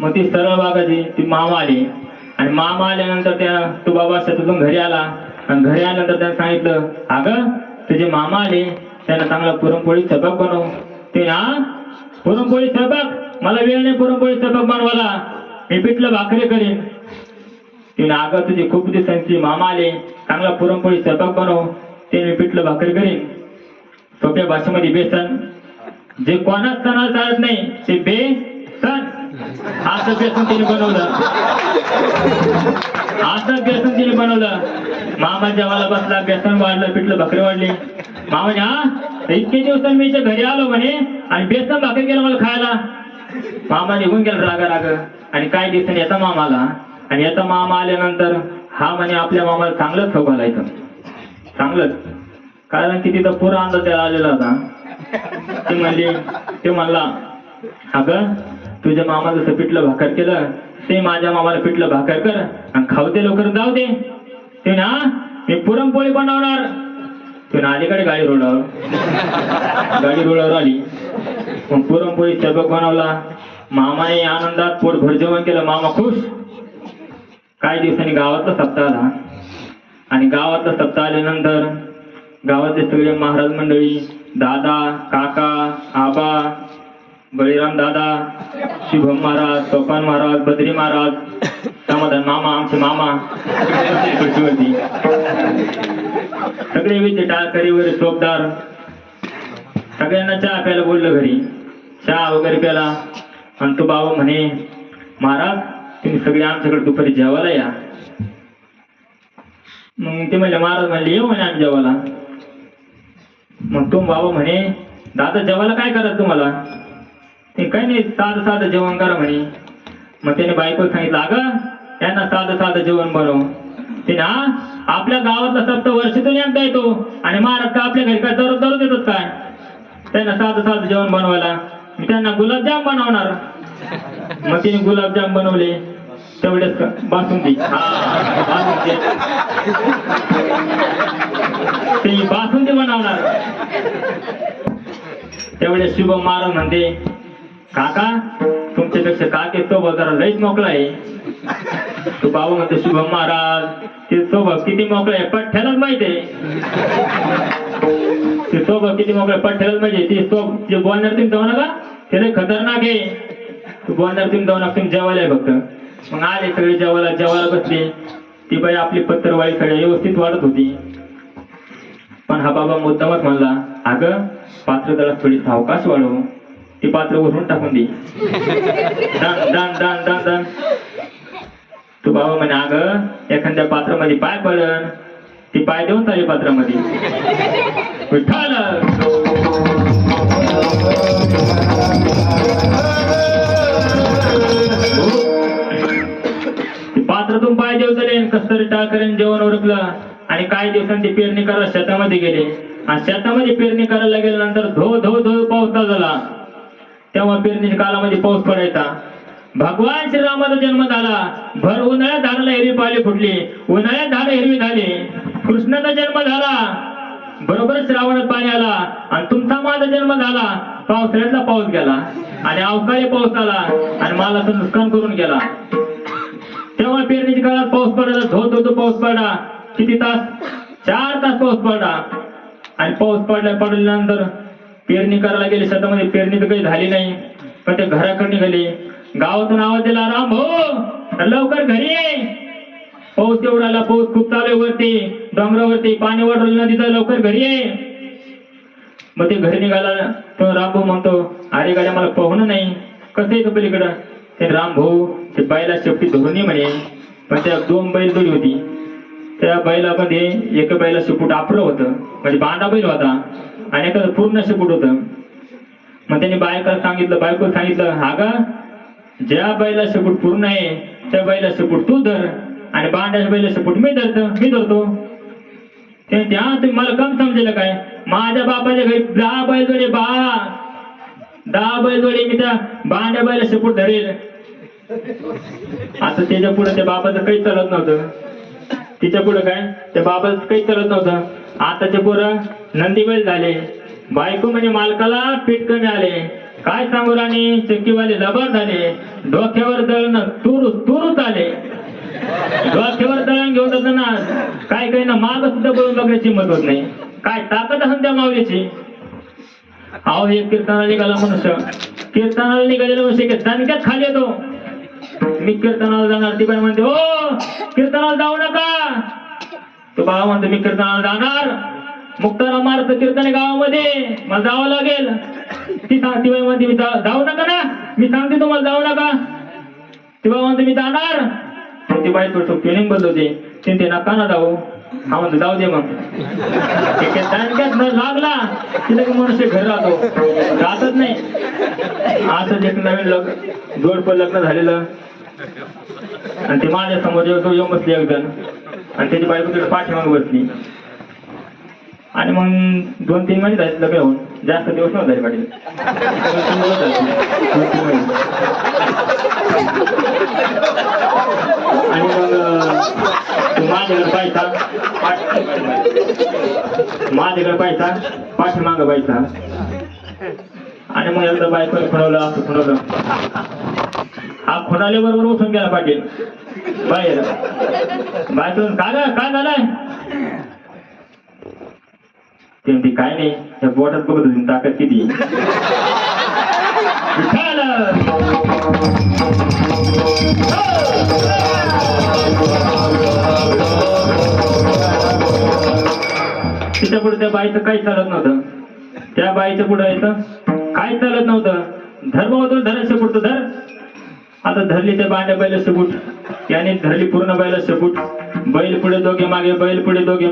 मग ती सरळ बागाची ती मामा आली. आणि मामा आल्यानंतर त्या तो बाबा शेतातून घरी आला. आणि घरी आल्यानंतर त्याने सांगितलं अगं तुझे मामा आले. त्यांना चांगला पुरणपोळी स्वयंपाक बनव. ते हा? पुरणपोळी स्वयंपाक मला वेळ नाही पुरणपोळी स्वयंपाक बनवायला. मी पिठलं भाकरी करीन. तिने अगं तुझे खूप दिवसांची मामा आले. चांगला पुरणपोळी स्वयंपाक बनव. ते मी पिठलं भाकरी करीन. सोप्या भाषेमध्ये बेसन. जे कोणाच सणाला चालत नाही ते बे असं बेसन तिने बनवलं. असं बेसन तिने बनवलं. मामा जेवायला बसला बेसन वाढलं पिठलं भाकरी वाढली. मामा हा? इतके दिवस मी घरी आलो म्हणे आणि बेसन भाकरी गेलं मला खायला. मामा निघून गेला राग राग आणि काही दिवसांनी याचा मामा आला आणि याचा मामा आल्यानंतर हा म्हणे आपल्या मामाला चांगलंच खाऊ घालायचं. चांगलंच. कारण की तिथं पुरा अंदाज त्याला आलेला होता. ते म्हणले ते म्हणला अगं तुझ्या मामा जसं पिठलं भाकर केलं ते माझ्या मामाला पिठलं भाकर कर आणि खाऊ दे लवकर जाऊ दे ते ना मी पुरणपोळी बनवणार. तू ना अलीकडे गाडी रोडावर. गाडी रोडावर आली. मग पुरणपोळी चबक बनवला. मामाने आनंदात पोटभर जेवण केलं. मामा खुश. काही दिवसांनी गावातला सप्ताह आला. आणि गावातला सप्ताह आल्यानंतर गावातले सगळे महाराज मंडळी दादा काका आबा बळीराम दादा शुभम महाराज सोपान महाराज बद्री महाराज समाधान मामा आमचे मामा. सगळे विद्य टाळकरी वगैरे चोपदार. सगळ्यांना चहा प्यायला बोललं घरी. चहा वगैरे प्याला आणि तो बाबा म्हणे महाराज तुम्ही सगळे आमच्याकडे दुपारी जेवायला या. मग ते म्हणले महाराज म्हणले येऊ म्हणे आम्ही जेवायला. मग तो बाबा म्हणे दादा जेवायला काय करत तुम्हाला? ते काही नाही साधं साधं जेवण करा म्हणे. मग त्याने बायको सांगितलं अगं त्यांना साधं साधं जेवण बनव. ते हा? आपल्या गावातला सप्त वर्षातून एकदा येतो. आणि महाराज का आपल्या घरी काय दररोज दररोज येतात काय? त्यांना साधं साधं जेवण बनवायला. मी त्यांना गुलाबजाम बनवणार. मग तिने गुलाबजाम बनवले. तेवढेच बासुंदी. ते बासुंदी. बनवणार. तेवढे शुभ महाराज म्हणते. काका तुमच्यापेक्षा काके तो जरा लईच मोकळा आहे. तो बाबा म्हणते शुभम महाराज ते सोबत किती मोकळा आहे पठ्ठ्यालाच माहीत आहे. ते सोबत किती मोकळा आहे पठ्ठ्यालाच माहिती आहे. ते जे बोलणार तुम्ही जाऊ नका ते लय खतरनाक आहे. तू बोलणार तुम्ही जाऊ नका तुम्ही जेवायला आहे फक्त. मग आले सगळे जेवायला जेवायला बसले. ती बाई आपली पत्रवाळी सगळ्या व्यवस्थित वाढत होती. पण हा बाबा मुद्दामच म्हणला अगं पात्र जरा थोडी सावकाश वाढव. ती पात्र उरून टाकून दे. दान दान दान दान दान. तू बाबा म्हणे अगं एखाद्या पात्रामध्ये पाय पडन ती पाय देऊन चालेल पात्रामध्ये. विठ्ठल पात्रातून पाय देऊ चालेल कस तरी टाकरेन जेवण ओळखलं आणि काही दिवसांनी ते पेरणी करायला शेतामध्ये गेले. आणि शेतामध्ये पेरणी करायला गेल्यानंतर धो धो धो पाऊस झाला. तेव्हा पेरणीच्या कालामध्ये पाऊस पडायचा. भगवान श्रीरामाचा जन्म झाला. भर उन्हाळ्यात झाडाला हिरवी पाले फुटली. उन्हाळ्यात झाडं हिरवी झाली. कृष्णाचा जन्म झाला. बरोबर श्रावणात पाणी आला. आणि तुमचा माझा जन्म झाला. पावसाळ्यातला पाऊस गेला. आणि अवकाळी पाऊस आला. आणि मालाचं नुकसान करून गेला. तेव्हा पेरणीच्या काळात पाऊस पडला. धो धो धो पाऊस पडला. किती तास? चार तास पाऊस पडला. आणि पाऊस पडल्या पडल्यानंतर पेरणी करायला गेले शेतामध्ये पेरणी तर काही झाली नाही. पण ते घराकडे निघाले. गावातून आवाज दिला राम हो लवकर घरी ये. पाऊस एवढा आला पाऊस खूप चालू वरती. डोंगरावरती पाणी वाढवलं नदीचं लवकर घरी ये. मग ते घरी निघाला तो रामभाऊ म्हणतो अरे गाड्या मला पोहणं नाही. कसं येतं पलीकडं? ते रामभाऊ ते बैला शेपटी धरून ये म्हणे. पण त्या दोन बैल दोरी होती. त्या बैलामध्ये एका बैला शेपूट आपलं होतं. म्हणजे बांधा बैल होता. आणि एखादं पूर्ण शेपूट होतं? मग त्यांनी बायका सांगितलं बायको सांगितलं हा ग ज्या बैला शेपूट पूर्ण आहे त्या बैला शेपूट तू धर आणि बांड्याच्या बैला शेपूट मी धरतो मी धरतो. ते त्या तुम्ही मला कम समजेल काय? माझ्या बापाच्या घरी दहा बैलजोडे बा. दहा बैल जोडे मी त्या बांड्या बैला शेपूट धरेल. आता त्याच्या पुढे त्या बापाचं काही चालत नव्हतं. तिच्या पुढे काय? त्या बाबाचं काही चालत नव्हतं. आताचे पोरं नंदीबैल झाले. बायको म्हणजे मालकाला पीठ कमी आले. काय सांगू राणी? चक्कीवाले जबर झाले. डोक्यावर दळण तूर तुरूच आले. डोक्यावर दळण घेऊन असताना काय काही ना माग सुद्धा बोलून बघण्याची हिंमत होत नाही. काय ताकद असून त्या माऊलीची? अहो हे कीर्तनाला निघाला मनुष्य. कीर्तनाला निघालेला मनुष्य की दणक्यात खाली येतो. मी कीर्तनाला जाणार ती पण म्हणते हो कीर्तनाला जाऊ नका. तो बाबा म्हणतो मी कीर्तनाला जाणार. मुक्ताराम मार्ग कीर्तन आहे गावामध्ये. मला जावं लागेल. ती सांग ती बाई म्हणते मी जाऊ नका ना. मी सांगते तुम्हाला जाऊ नका. ती बाबा म्हणते मी जाणार. पण ती बाई थोडं फिलिंग बदलवते ते ते नका ना जाऊ. हा म्हणतो जाऊ दे मग. ठीक न लागला तिला की मनुष्य घर राहतो. राहतच नाही. असंच एक नवीन लग्न जोडपं लग्न झालेलं. आणि ते माझ्यासमोर येऊन बसले एक जण. आणि त्याची बायको तिकडे पाठीमागे बसली. आणि मग दोन तीन महिने झाले लग्न होऊन. जास्त दिवस नव्हता झाले पाटील आणि मग माझ्याकडे पैसा माझ्याकडे पैसा पाठीमागं पैसा आणि मग एकदा बायको खुणवलं असं खुणवलं. हा खुणाले बरोबर उठून गेला पाटील. बाहेर. बाथरूम काय ग? काय झालंय? ते म्हणते काय नाही त्या बोटात बघत होती ताकद किती? तिच्या पुढे त्या बाईचं काही चालत नव्हतं. त्या बाईचं पुढे यायचं. काय चालत नव्हतं. धर्म होतो धरायचं पुढचं धर. आता धरली ते बांड्या बैल शेपूट याने धरली पूर्ण बैल शेपूट बैल पुढे दोघे मागे बैल पुढे दोघे मागे.